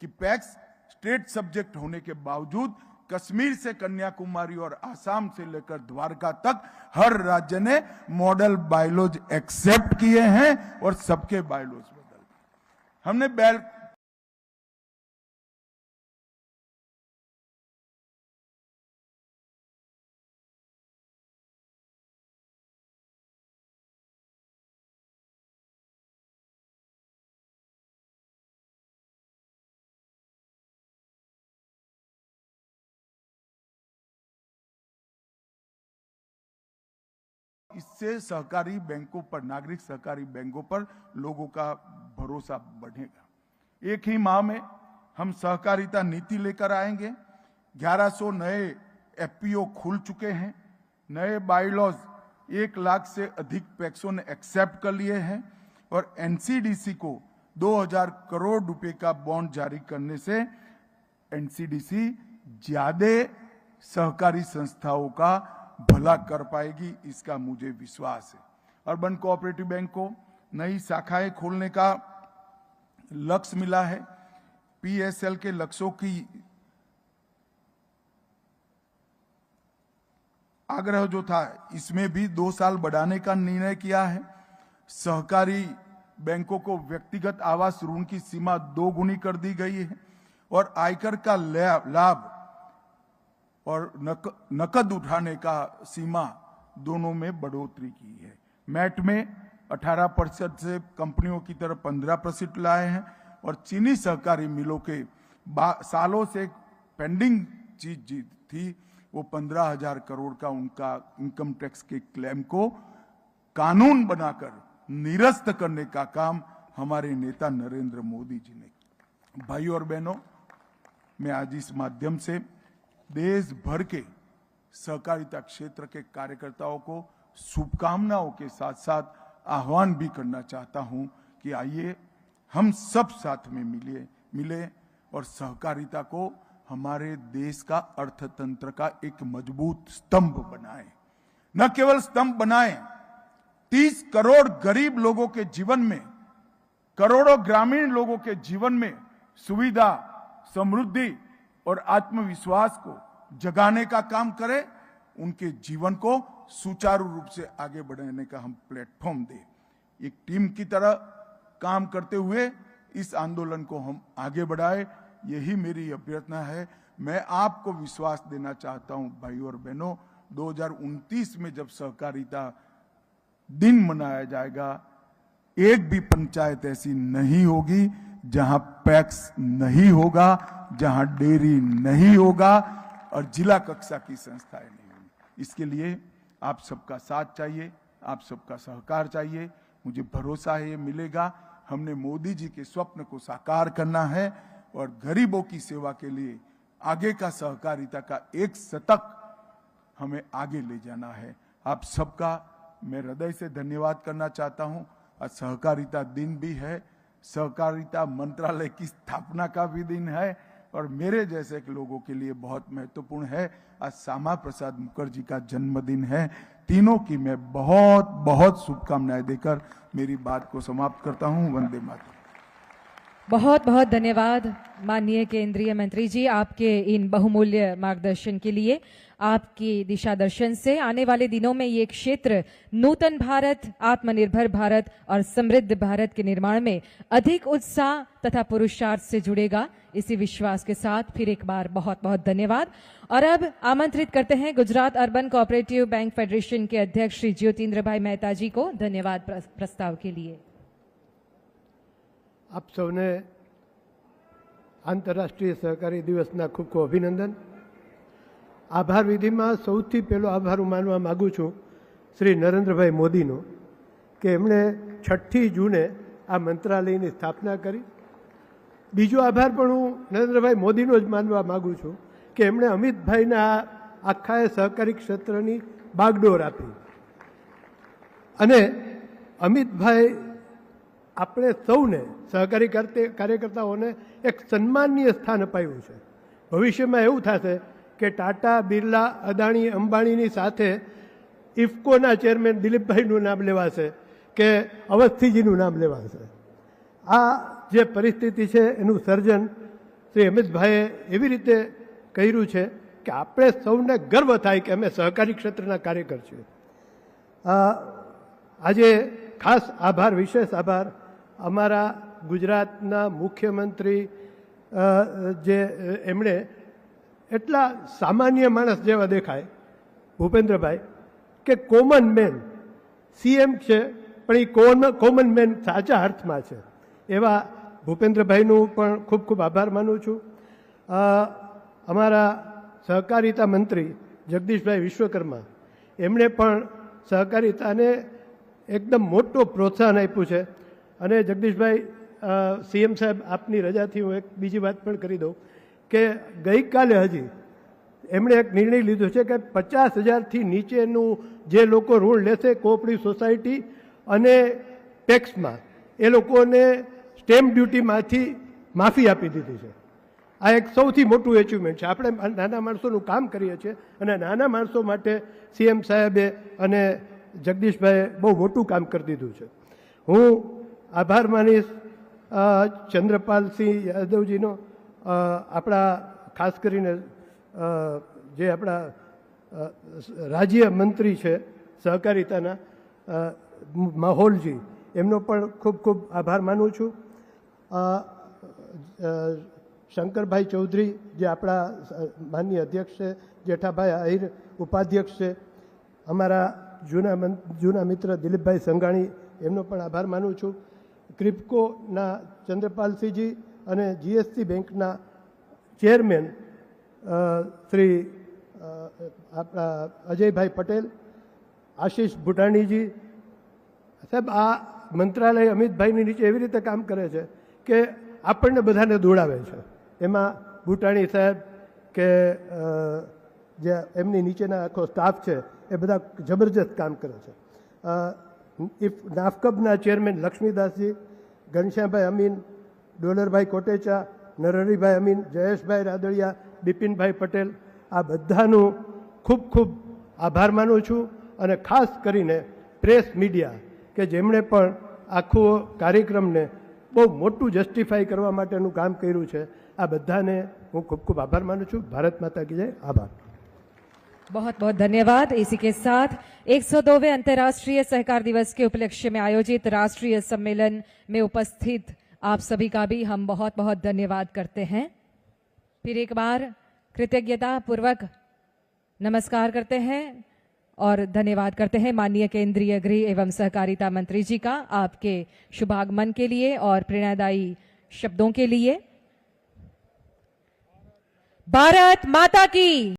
कि PACS state subject होने के बावजूद कश्मीर से कन्याकुमारी और आसाम से लेकर द्वारका तक हर राज्य ने मॉडल बायोलॉज एक्सेप्ट किए हैं और सबके बायोलॉज बदल। हमने इससे सहकारी बैंकों पर, नागरिक सहकारी बैंकों पर लोगों का भरोसा बढ़ेगा। एक ही माह में हम सहकारिता नीति लेकर आएँगे। 1100 नए एफपीओ खुल चुके हैं। नए बाइलॉज एक लाख से अधिक पैक्सों ने एक्सेप्ट कर लिए हैं और एनसीडीसी को 2000 करोड़ रुपए का बॉन्ड जारी करने से एनसीडीसी ज़्यादा सहकारी संस्थाओं का भला कर पाएगी, इसका मुझे विश्वास है। अर्बन कोऑपरेटिव बैंक को नई शाखाएँ खोलने का लक्ष्य मिला है। पीएसएल के लक्ष्यों की आग्रह जो था, इसमें भी दो साल बढ़ाने का निर्णय किया है। सहकारी बैंकों को व्यक्तिगत आवास ऋण की सीमा दो गुनी कर दी गई है और आयकर का लाभ और नक, नकद उठाने का सीमा दोनों में बढ़ोतरी की है मैट में 18 प्रतिशत से कंपनियों की तरफ़ 15 प्रतिशत लाए हैं और चीनी सहकारी मिलों के सालों से पेंडिंग चीज़ थी वो पंद्रह हज़ार करोड़ का उनका इनकम टैक्स के क्लेम को कानून बनाकर निरस्त करने का काम हमारे नेता नरेंद्र मोदी जी ने किया। भाइयों और बहनों मैं आज इस माध्यम से देश भर के सहकारिता क्षेत्र के कार्यकर्ताओं को शुभकामनाओं के साथ साथ आह्वान भी करना चाहता हूँ कि आइए हम सब साथ में मिले मिले और सहकारिता को हमारे देश का अर्थतंत्र का एक मज़बूत स्तंभ बनाए। न केवल स्तंभ बनाए, तीस करोड़ गरीब लोगों के जीवन में, करोड़ों ग्रामीण लोगों के जीवन में सुविधा, समृद्धि और आत्मविश्वास को जगाने का काम करें, उनके जीवन को सुचारू रूप से आगे बढ़ाने का हम प्लेटफॉर्म दें। एक टीम की तरह काम करते हुए इस आंदोलन को हम आगे बढ़ाए, यही मेरी अभ्यर्थना है। मैं आपको विश्वास देना चाहता हूँ भाई और बहनों 2029 में जब सहकारिता दिन मनाया जाएगा, एक भी पंचायत ऐसी नहीं होगी जहाँ पैक्स नहीं होगा, जहाँ डेयरी नहीं होगा और जिला कक्षा की संस्थाएँ नहीं होंगी। इसके लिए आप सबका साथ चाहिए, आप सबका सहकार चाहिए। मुझे भरोसा है ये मिलेगा। हमने मोदी जी के स्वप्न को साकार करना है और गरीबों की सेवा के लिए आगे का सहकारिता का एक शतक हमें आगे ले जाना है। आप सबका मैं हृदय से धन्यवाद करना चाहता हूँ। आज सहकारिता दिन भी है। सहकारिता मंत्रालय की स्थापना का भी दिन है और मेरे जैसे के लोगों के लिए बहुत महत्वपूर्ण है। आज श्यामा प्रसाद मुखर्जी का जन्मदिन है। तीनों की मैं बहुत बहुत शुभकामनाएँ देकर मेरी बात को समाप्त करता हूँ। वंदे मातरम। बहुत बहुत धन्यवाद माननीय केंद्रीय मंत्री जी आपके इन बहुमूल्य मार्गदर्शन के लिए। आपकी दिशा दर्शन से आने वाले दिनों में ये क्षेत्र नूतन भारत आत्मनिर्भर भारत और समृद्ध भारत के निर्माण में अधिक उत्साह तथा पुरुषार्थ से जुड़ेगा इसी विश्वास के साथ फिर एक बार बहुत बहुत धन्यवाद और अब आमंत्रित करते हैं Gujarat urban cooperative bank federation के अध्यक्ष श्री ज्योतिन्द्र भाई मेहता जी को धन्यवाद प्र- प्रस्ताव के लिए આપ સૌને આંતરરાષ્ટ્રીય સહકારી દિવસના ખૂબ ખૂબ અભિનંદન આભાર વિધિમાં સૌથી પહેલો આભાર હું માનવા માગું છું શ્રી નરેન્દ્રભાઈ મોદીનો કે એમણે છઠ્ઠી જૂને આ મંત્રાલયની સ્થાપના કરી. બીજો આભાર પણ હું નરેન્દ્રભાઈ મોદીનો જ માનવા માગું છું કે એમણે અમિતભાઈને આ આખા સહકારી ક્ષેત્રની બાગડોર આપી. અને અમિતભાઈ આપણે સૌને સહકારી કાર્યકર્તાઓને એક સન્માનીય સ્થાન અપાયું છે. ભવિષ્યમાં એવું થશે કે ટાટા, બિરલા, અદાણી, અંબાણીની સાથે ઇફકોના ચેરમેન દિલીપભાઈનું નામ લેવાશે કે અવસ્થીજીનું નામ લેવાશે. આ જે પરિસ્થિતિ છે એનું સર્જન શ્રી અમિતભાઈએ એવી રીતે કર્યું છે કે આપણે સૌને ગર્વ થાય કે અમે સહકારી ક્ષેત્રના કાર્યકર છીએ. આજે ખાસ આભાર, વિશેષ આભાર. અમારા ગુજરાતના મુખ્યમંત્રી જે, એમણે એટલા સામાન્ય માણસ જેવા દેખાય, ભૂપેન્દ્રભાઈ, કે કોમન મેન સીએમ છે, પણ એ કોમન કોમન મેન સાચા અર્થમાં છે. એવા ભૂપેન્દ્રભાઈનું પણ ખૂબ ખૂબ આભાર માનું છું. અમારા સહકારિતા મંત્રી જગદીશભાઈ વિશ્વકર્મા, એમણે પણ સહકારિતાને એકદમ મોટું પ્રોત્સાહન આપ્યું છે. અને જગદીશભાઈ સીએમ સાહેબ આપની રજાથી હું એક બીજી વાત પણ કરી દઉં. કે ગઈકાલે હજી એમણે એક નિર્ણય લીધો છે કે પચાસ હજારથી નીચેનું જે લોકો ઋણ લેશે કોઓપરેટિવ સોસાયટી અને ટેક્સમાં, એ લોકોને સ્ટેમ્પ ડ્યુટીમાંથી માફી આપી દીધી છે. આ એક સૌથી મોટું એચિવમેન્ટ છે. આપણે નાના માણસોનું કામ કરીએ છીએ અને નાના માણસો માટે સીએમ સાહેબે અને જગદીશભાઈએ બહુ મોટું કામ કરી દીધું છે. હું આભાર માનીશ ચંદ્રપાલસિંહ યાદવજીનો. આપણા ખાસ કરીને જે આપણા રાજ્ય મંત્રી છે, સહકારિતાના માહોલજી, એમનો પણ ખૂબ ખૂબ આભાર માનું છું. શંકરભાઈ ચૌધરી, જે આપણા માનનીય અધ્યક્ષ છે, જેઠાભાઈ આહિર, ઉપાધ્યક્ષ છે, અમારા જૂના જૂના મિત્ર દિલીપભાઈ સંઘાણી, એમનો પણ આભાર માનું છું. ક્રિપ્કોના ચંદ્રપાલસિંહજી અને જીએસસી બેંકના ચેરમેન શ્રી અજયભાઈ પટેલ, આશીષ ભૂટાણીજી, સાહેબ, આ મંત્રાલય અમિતભાઈની નીચે એવી રીતે કામ કરે છે કે આપણને બધાને દોડાવે છે. એમાં ભૂટાણી સાહેબ કે જે એમની નીચેના આખો સ્ટાફ છે, એ બધા જબરજસ્ત કામ કરે છે. ઇફ નાફકબના ચેરમેન લક્ષ્મીદાસજી, ઘનશ્યામભાઈ અમીન ડોલરભાઈ કોટેચા નરહરીભાઈ અમીન જયેશભાઈ રાદડિયા બિપિનભાઈ પટેલ આ બધાનું ખૂબ ખૂબ આભાર માનું છું અને ખાસ કરીને પ્રેસ મીડિયા કે જેમણે પણ આખો કાર્યક્રમને બહુ મોટું જસ્ટિફાઈ કરવા માટેનું કામ કર્યું છે આ બધાને હું ખૂબ ખૂબ આભાર માનું છું ભારત માતા કી જય આભાર बहुत बहुत धन्यवाद इसी के साथ 102वें अंतर्राष्ट्रीय सहकार दिवस के उपलक्ष्य में आयोजित राष्ट्रीय सम्मेलन में उपस्थित आप सभी का भी हम बहुत बहुत धन्यवाद करते हैं। फिर एक बार कृतज्ञता पूर्वक नमस्कार करते हैं और धन्यवाद करते हैं माननीय केंद्रीय गृह एवं सहकारिता मंत्री जी का आपके शुभागमन के लिए और प्रेरणादायी शब्दों के लिए। भारत माता की